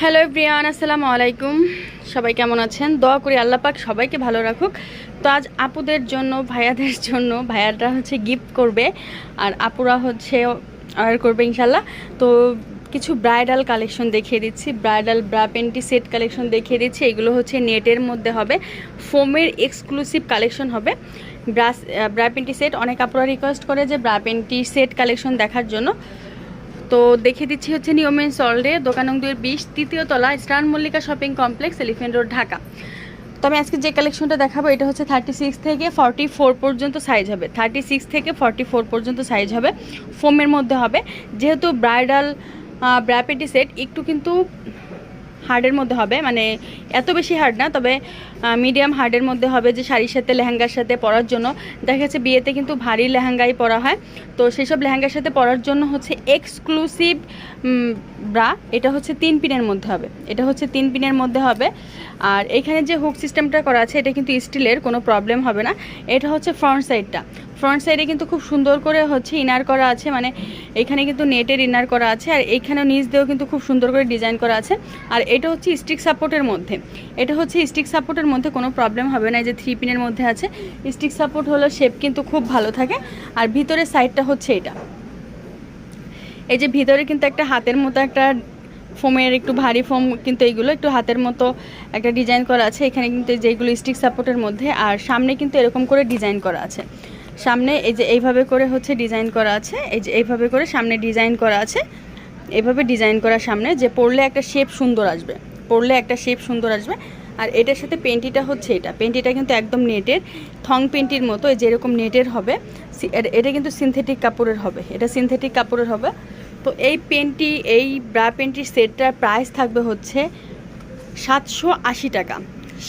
Hello Brian আসসালামু আলাইকুম সবাই কেমন আছেন? দোয়া করি আল্লাহ পাক সবাইকে ভালো রাখুক। তো আজ আপুদের জন্য, ভাইয়াদের জন্য ভাইয়ারা হচ্ছে গিফট করবে আর আপুরা হচ্ছে অর্ডার করবে ইনশাল্লাহ তো কিছু ব্রাইডাল কালেকশন দেখিয়ে দিচ্ছি। Bridal bra panty set collection দেখিয়ে দিচ্ছি। এগুলো হচ্ছে নেটের মধ্যে হবে। ফোমের এক্সক্লুসিভ কালেকশন হবে। ব্রাস ব্রা পেন্টি সেট অনেক আপুরা রিকোয়েস্ট করে যে ব্রা পেন্টি সেট কালেকশন দেখার জন্য। তো দেখে দিচ্ছি হচ্ছে নিয়মেন সল্ডে দোকান নং দুয়ের বিশ, তৃতীয় তলা, star Mallika shopping complex, elephant road, Dhaka. তো আমি আজকে যে কালেকশনটা দেখাবো, এটা হচ্ছে থার্টি সিক্স থেকে ফর্টি ফোর পর্যন্ত সাইজ হবে। থার্টি সিক্স থেকে ফর্টি ফোর পর্যন্ত সাইজ হবে। ফোমের মধ্যে হবে। যেহেতু ব্রাইডাল ব্র্যাপেটি সেট একটু কিন্তু হার্ডের মধ্যে হবে মানে এত বেশি হার্ড না, তবে মিডিয়াম হার্ডের মধ্যে হবে যে শাড়ির সাথে, লেহেঙ্গার সাথে পরার জন্য। দেখা যাচ্ছে বিয়েতে কিন্তু ভারী লেহেঙ্গাই পরা হয়। তো সেসব লেহেঙ্গার সাথে পরার জন্য হচ্ছে এক্সক্লুসিভ ব্রা এটা হচ্ছে তিন পিনের মধ্যে হবে। এটা হচ্ছে তিন পিনের মধ্যে হবে। আর এখানে যে হুক সিস্টেমটা করা আছে, এটা কিন্তু স্টিলের, কোনো প্রবলেম হবে না। এটা হচ্ছে ফ্রন্ট সাইডটা ফ্রন্ট সাইডে কিন্তু খুব সুন্দর করে হচ্ছে ইনার করা আছে মানে এখানে কিন্তু নেটের ইনার করা আছে, আর এইখানেও নিচ দিয়েও কিন্তু খুব সুন্দর করে ডিজাইন করা আছে। আর এটা হচ্ছে স্টিক সাপোর্টের মধ্যে। এটা হচ্ছে স্টিক সাপোর্টের মধ্যে কোনো প্রবলেম হবে না যে থ্রি পিনের মধ্যে আছে। স্টিক সাপোর্ট হলো শেপ কিন্তু খুব ভালো থাকে, আর ভিতরের সাইডটা হচ্ছে এটা। এই যে ভিতরে কিন্তু একটা হাতের মতো একটা ফোমের একটু ভারী ফোম কিন্তু এইগুলো একটু হাতের মতো একটা ডিজাইন করা আছে, এখানে কিন্তু যেগুলো স্টিক সাপোর্টের মধ্যে, আর সামনে কিন্তু এরকম করে ডিজাইন করা আছে। সামনে এই যে এইভাবে করে হচ্ছে ডিজাইন করা আছে, এই যে এইভাবে করে সামনে ডিজাইন করা আছে এভাবে ডিজাইন করা সামনে যে পরলে একটা শেপ সুন্দর আসবে, পরলে একটা শেপ সুন্দর আসবে। আর এটার সাথে পেন্টিটা হচ্ছে এটা পেন্টিটা কিন্তু একদম নেটের থং পেন্টির মতো, এই যেরকম নেটের হবে এটা কিন্তু সিনথেটিক কাপড়ের হবে, এটা সিনথেটিক কাপড়ের হবে। তো এই পেন্টি এই ব্রা পেন্টির সেটটার প্রাইস থাকবে হচ্ছে সাতশো আশি টাকা।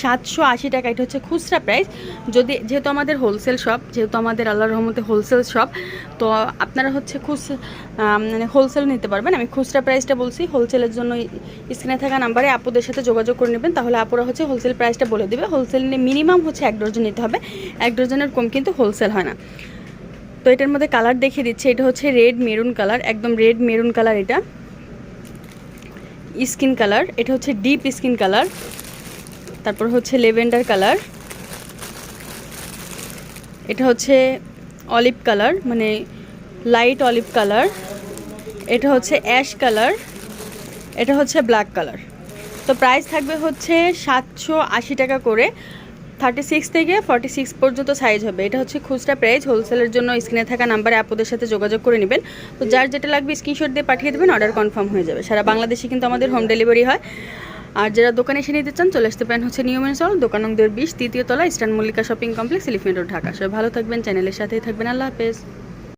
সাতশো আশি টাকা, এটা হচ্ছে খুচরা প্রাইস যদি, যেহেতু আমাদের হোলসেল শপ যেহেতু আমাদের আল্লাহর রহমতে হোলসেল শপ তো আপনারা হচ্ছে খুচ মানে হোলসেল নিতে পারবেন। আমি খুচরা প্রাইসটা বলছি হোলসেলের জন্য স্ক্রিনে থাকা নাম্বারে আপুদের সাথে যোগাযোগ করে নেবেন। তাহলে আপুরা হচ্ছে হোলসেল প্রাইসটা বলে দেবে। হোলসেল নিয়ে মিনিমাম হচ্ছে এক ডজন নিতে হবে। এক ডজনের কম কিন্তু হোলসেল হয় না। তো এটার মধ্যে কালার দেখিয়ে দিচ্ছে। এটা হচ্ছে রেড মেরুন কালার একদম রেড মেরুন কালার এটা। স্কিন কালার এটা হচ্ছে ডিপ স্কিন কালার তারপর হচ্ছে লেভেন্ডার কালার। এটা হচ্ছে অলিভ কালার মানে লাইট অলিভ কালার। এটা হচ্ছে অ্যাশ কালার, এটা হচ্ছে ব্ল্যাক কালার। তো প্রাইস থাকবে হচ্ছে সাতশো আশি টাকা করে। থার্টি সিক্স থেকে ফর্টি সিক্স পর্যন্ত সাইজ হবে। এটা হচ্ছে খুচরা প্রাইস হোলসেলের জন্য স্ক্রিনে থাকা নাম্বারে আপনাদের সাথে যোগাযোগ করে নেবেন। তো যার যেটা লাগবে স্ক্রিনশট দিয়ে পাঠিয়ে দেবেন অর্ডার কনফার্ম হয়ে যাবে। সারা বাংলাদেশে কিন্তু আমাদের হোম ডেলিভারি হয়। আর যারা দোকানে এসে নিতে চান, চলে আসতে পারেন হচ্ছে নিয়মের সল দোকান নং দুয়ের বিশ, তৃতীয় তলা eastern Mallika shopping complex elephant road, Dhaka. সবাই ভালো থাকবেন, চ্যানেলের সাথেই থাকবেন। আল্লাহ হাফেজ।